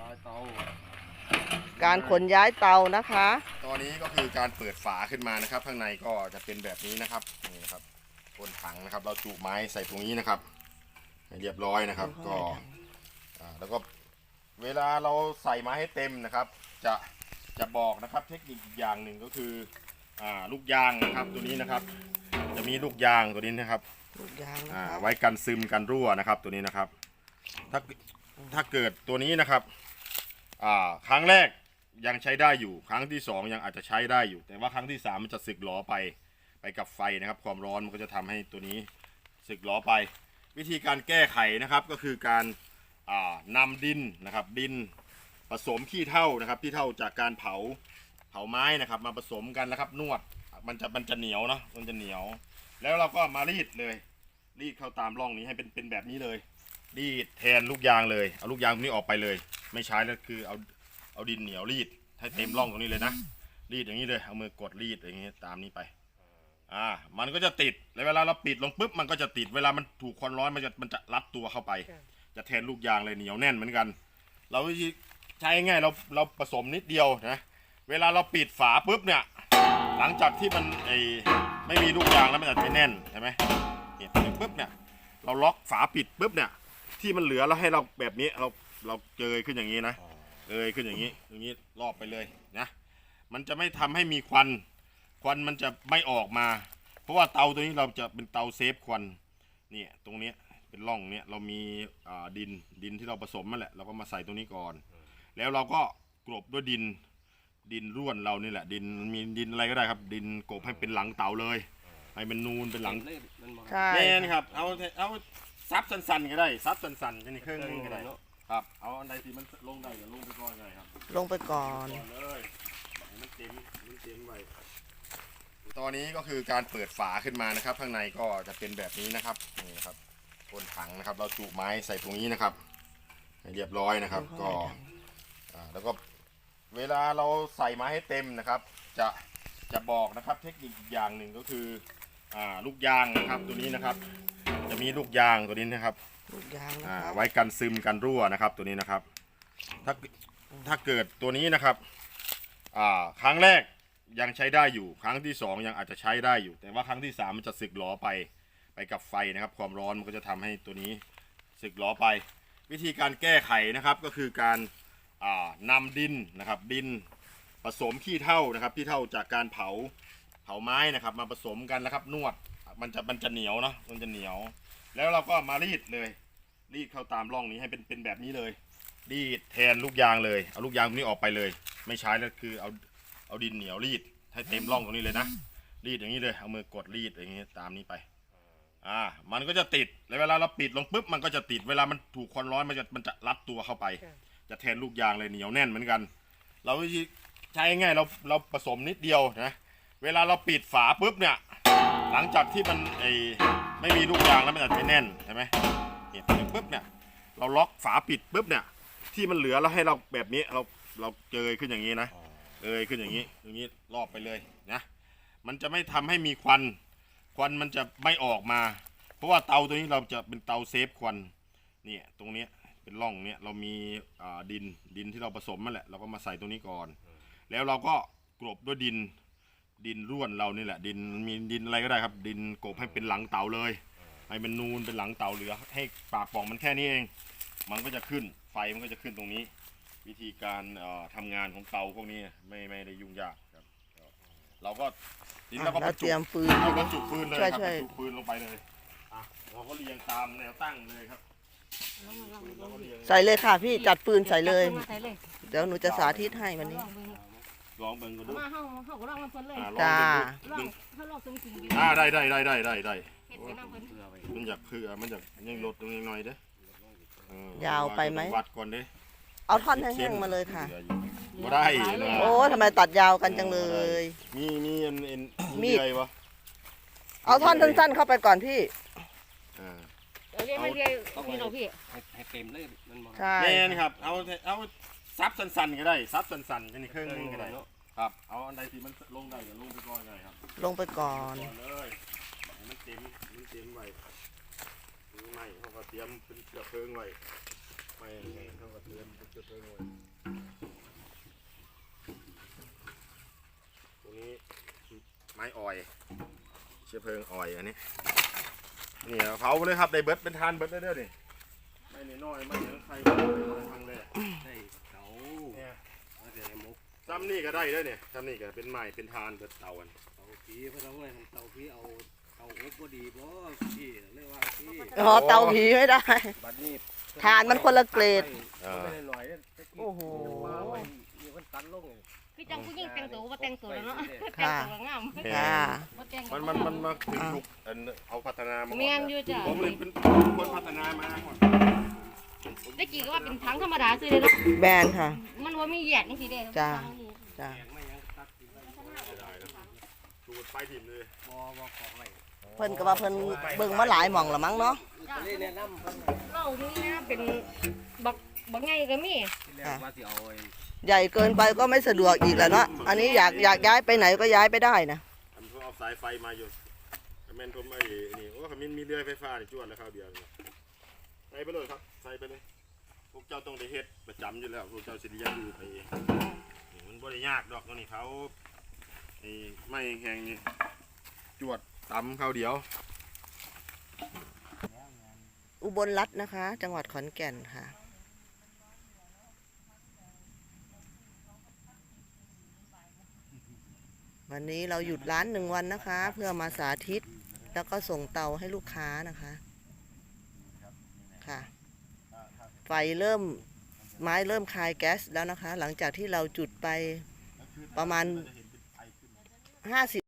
ย้ายเตาการขนย้ายเตานะคะ ตอนนี้ก็คือการเปิดฝาขึ้นมานะครับ ข้างในก็จะเป็นแบบนี้นะครับนี่นะครับบนถังนะครับ เราจุไม้ใส่ตรงนี้นะครับให้เรียบร้อยนะครับ ก็อ่าแล้วก็เวลาเราใส่ไม้ให้เต็มนะครับ จะจะบอกนะครับ เทคนิคอีกอย่างหนึ่งก็คืออ่าลูกยางนะครับตัวนี้นะครับ จะมีลูกยางตัวนี้นะครับ ลูกยางนะอ่าคะไว้กันซึมกันรั่วนะครับ ตัวนี้นะครับ ถ้าถ้าเกิดตัวนี้นะครับ อ่าครั้งแรกยังใช้ได้อยู่ ครั้งที่สองยังอาจจะใช้ได้อยู่ แต่ว่าครั้งที่สามมันจะสึกหลอไปไปกับไฟนะครับ ความร้อนมันก็จะทำให้ตัวนี้สึกหลอไป วิธีการแก้ไขนะครับก็คือการอ่านำดินนะครับ ดินผสมขี้เถ้านะครับขี้เถ้าจากการเผาเผาไม้นะครับ มาผสมกันนะครับ นวดมันจะมันจะเหนียวเนาะมันจะเหนียว แล้วเราก็มารีดเลย รีดเข้าตามร่องนี้ให้เป็นเป็นแบบนี้เลย รีดแทนลูกยางเลย เอาลูกยางตรงนี้ออกไปเลย ไม่ใช้แล้วคือเอาเอาดินเหนียวรีดให้เต็มร่องตรงนี้เลยนะรีดอย่างนี้เลยเอามือกดรีดอย่างนี้ตามนี้ไปอ่ามันก็จะติดแล้วเวลาเราปิดลงปุ๊บมันก็จะติดเวลามันถูกความร้อนมันจะมันจะรัดตัวเข้าไป จะแทนลูกยางเลยเหนียวแน่นเหมือนกัน เราวิธีใช้ง่ายเราเราผสมนิดเดียวนะเวลาเราปิดฝาปุ๊บเนี่ยหลังจากที่มันไอไม่มีลูกยางแล้วมันจะไม่แน่นใช่ไหมเนี่ยปุ๊บเนี่ยเราล็อกฝาปิดปุ๊บเนี่ย ที่มันเหลือเราให้เราแบบนี้เราเราเกยขึ้นอย่างนี้นะเกยขึ้นอย่างนี้อย่างนี้รอบไปเลยนะมันจะไม่ทำให้มีควัน ควันมันจะไม่ออกมา เพราะว่าเตาตัวนี้เราจะเป็นเตาเซฟควันเนี่ยตรงเนี้ยเป็นร่องเนี้ยเรามีอ่าดินดินที่เราผสมมาแหละเราก็มาใส่ตรงนี้ก่อน แล้วเราก็กลบด้วยดินดินร่วนเรานี่แหละ ดินมีดินอะไรก็ได้ครับ ดินกลบให้เป็นหลังเตาเลยให้มันนูนเป็นหลังใช่แน่นครับเอาเอา ซับสันๆก็ได้ซับสันๆจะนี่เครื่องนึงก็ได้ครับเอาอันใดที่มันลงได้ก็ลงไปก่อนก็ได้ครับลงไปก่อนก่อนเลยให้มันเต็มมันเต็มไว้ตอนนี้ก็คือการเปิดฝาขึ้นมานะครับ ข้างในก็จะเป็นแบบนี้นะครับนี่นะครับบนถังนะครับ เราจุไม้ใส่ตรงนี้นะครับให้เรียบร้อยนะครับ ก็อ่าแล้วก็เวลาเราใส่ไม้ให้เต็มนะครับ จะจะบอกนะครับ เทคนิคอีกอย่างหนึ่งก็คืออ่าลูกยางนะครับตัวนี้นะครับจะ มีลูกยางตัวนี้นะครับลูกยางนะอ่าคะไว้กันซึมกันรั่วนะครับ ตัวนี้นะครับ ถ้าถ้าเกิดตัวนี้นะครับอ่าครั้งแรกยังใช้ได้อยู่ ครั้งที่สองยังอาจจะใช้ได้อยู่ แต่ว่าครั้งที่สามมันจะสึกหลอไปไปกับไฟนะครับ ความร้อนมันก็จะทำให้ตัวนี้สึกหลอไป วิธีการแก้ไขนะครับก็คือการอ่านำดินนะครับ ดินผสมขี้เถ้านะครับขี้เถ้าจากการเผา เผาไม้นะครับมาผสมกันนะครับนวดมันจะมันจะเหนียวเนาะมันจะเหนียว แล้วเราก็มารีดเลย รีดเข้าตามร่องนี้ให้เป็นเป็นแบบนี้เลย รีดแทนลูกยางเลย เอาลูกยางตรงนี้ออกไปเลย ไม่ใช้แล้วคือเอาเอาดินเหนียวรีดให้เต็มร่องตรงนี้เลยนะ รีดอย่างนี้เลย เอามือกดรีดอย่างนี้ตามนี้ไป อ่า มันก็จะติด แล้วเวลาเราปิดลงปุ๊บ มันก็จะติด เวลามันถูกความร้อนมันจะมันจะรัดตัวเข้าไป จะแทนลูกยางเลยเหนียวแน่นเหมือนกัน เราใช้ง่ายเราเราผสมนิดเดียวนะ เวลาเราปิดฝาปุ๊บเนี่ย หลังจากที่มันไอ ไม่มีลูกยางแล้วมันจะไม่แน่นใช่ไหมเนี่ยปุ๊บเนี่ยเราล็อกฝาปิดปุ๊บเนี่ย ที่มันเหลือเราให้เราแบบนี้เราเราเกยขึ้นอย่างนี้นะเกยขึ้นอย่างนี้อย่างนี้รอบไปเลยนะมันจะไม่ทำให้มีควัน ควันมันจะไม่ออกมา เพราะว่าเตาตัวนี้เราจะเป็นเตาเซฟควันเนี่ยตรงเนี้ยเป็นร่องเนี้ยเรามีดินดินที่เราผสมมาแหละเราก็มาใส่ตรงนี้ก่อน แล้วเราก็กลบด้วยดิน ดินร่วนเรานี่แหละ ดินมีดินอะไรก็ได้ครับ ดินกบให้เป็นหลังเตาเลยให้มันนูนเป็นหลังเตาเหลือ ให้ปากป่องมันแค่นี้เอง มันก็จะขึ้นไฟมันก็จะขึ้นตรงนี้ วิธีการเอ่อทำงานของเตาพวกนี้ไม่ไม่ได้ยุ่งยากครับก็เราก็ดินเราก็บแล้รวรเตจุรียมฟืนเราบรรจุปืนเลยครับช่วยบรๆรจุปืนลงไปเลยอะเราก็เรียงตามแนวตั้งเลยครับปืนเราก็เรียงใส่เลยค่ะพี่จัดฟืนใส่เลยใส่เลย เดี๋ยวหนูจะสาธิตให้วันนี้ ลองเบิ่งกันดูมาเฮาเฮาก็ลองมันเพิ่นเลยอ่าลองจ้าเบิ่งดูลอดึงงเฮาลองซึ่งจริงอยู่อ่าได้ได้ได้ได้ได้ได้เฮ็ดไปนำเพิ่นมันอยากคือมันอยากยังลดตรงนี้หน่อยเด้อเออยาวไปไหม วัดก่อนเด้เอาท่อนแห้งๆมาเลยค่ะ บ่ได้นะโอ้ทำไมตัดยาวกันจังเลย มีมีอันเอ็นมีดเลื่อยวะเอาท่อนสั้นๆเข้าไปก่อนพี่ อ่า เอาเรียนมาเรียนพี่น้องพี่ให้ให้เต็มเลยมันบอกใช่แน่นครับ เอาเอา ซับสันๆก็ได้ซับสันๆจะนี่เครื่องนึงก็ได้ครับเอาอันใดที่มันลงได้ก็ลงไปก่อนก็ได้ครับลงไปก่อน ก่อนเลยให้มันเต็มมันเต็มไว้นี่ไม่เขาก็เตรียมเป็นเชือกเพลิงไว้ไม่ไงเขาก็เตือนจุดเตือนเลยตรงนี้ไม้ออยเชื้อเพลิงออยอันนี้นี่เอาเผาไปเลยครับได้เบิดเป็นทานเบิดได้เด้อนี่ไม่นน้อยไม่ยังใครไม่ได้ทางเลย ได้เตา เนี่ย เอาแต่มุก ซ้ำนี่ก็ได้เด้อเนี่ยซ้ำนี่ก็เป็นไม้เป็นทานเบิดเตาอันเตาผีเพราะเราไว้เตาผีเอาเตาอบก็ดีบ่พี่เรียกว่าพี่อ๋อเตาผีไม่ได้ บัดนี้ทานมันคนละเกรด ไม่ได้หน่อยเนี่ยตะกี้โอ้โหว่าไว้มีคนตันลงคือจังผู้หญิงแต่งตัวว่าแต่งตัวแล้วเนาะค่ะแต่งตัวงามค่ะว่าแต่งมันมันมันมาถึงยุคอันเอาพัฒนามาก่เมียนอยู่จ้ะผมเลยเป็นคนพัฒนามาก่อนตะกี้ก็ว่าเป็นถังธรรมดาซื้อเลยเนาะแบนค่ะ มันว่ามีแยกนี่สิเด้จ้ะจ้ะแกง ไม่ยังตัดกินไว้ไม่ได้นะสูตรไปถิ่มเลยบ่บ่ของไว้เพิ่นก็ว่าเพิ่นเบิ่งมาหลายหม่องละมั้งเนาะก็เลยแนะนำเพิ่นเรานี่นะเป็นบักบักไงก็มีที่แรกว่าสิเอาไอ้ใหญ่เกินไปก็ไม่สะดวกอีกแล้วเนาะอันนี้อยากอยากย้ายไปไหนก็ย้ายไปได้นะอันเขาเอาสายไฟมาอยู่คอมเมนต์ผมไอ้นี่โอ้คอมเมนต์มีเรือไฟฟ้านี่จวดแล้วข้าวเดียวนี่ใส่ไปเลยครับใส่ไปเลยพวกเจ้าต้องได้เฮ็ดประจำอยู่แล้วพวกเจ้าสิได้อยังดูไปเองนี่ มันบ่ได้ยากดอกตัวนี้เขาไม่แห้งนี่จวดตำข้าวเดียว อุบลรัตน์นะคะ จังหวัดขอนแก่นค่ะ วันนี้เราหยุดร้านหนึ่งวันนะคะ เพื่อมาสาธิต แล้วก็ส่งเตาให้ลูกค้านะคะ ค่ะ ไฟเริ่ม ไม้เริ่มคายแก๊สแล้วนะคะ หลังจากที่เราจุดไปประมาณห้าสิบ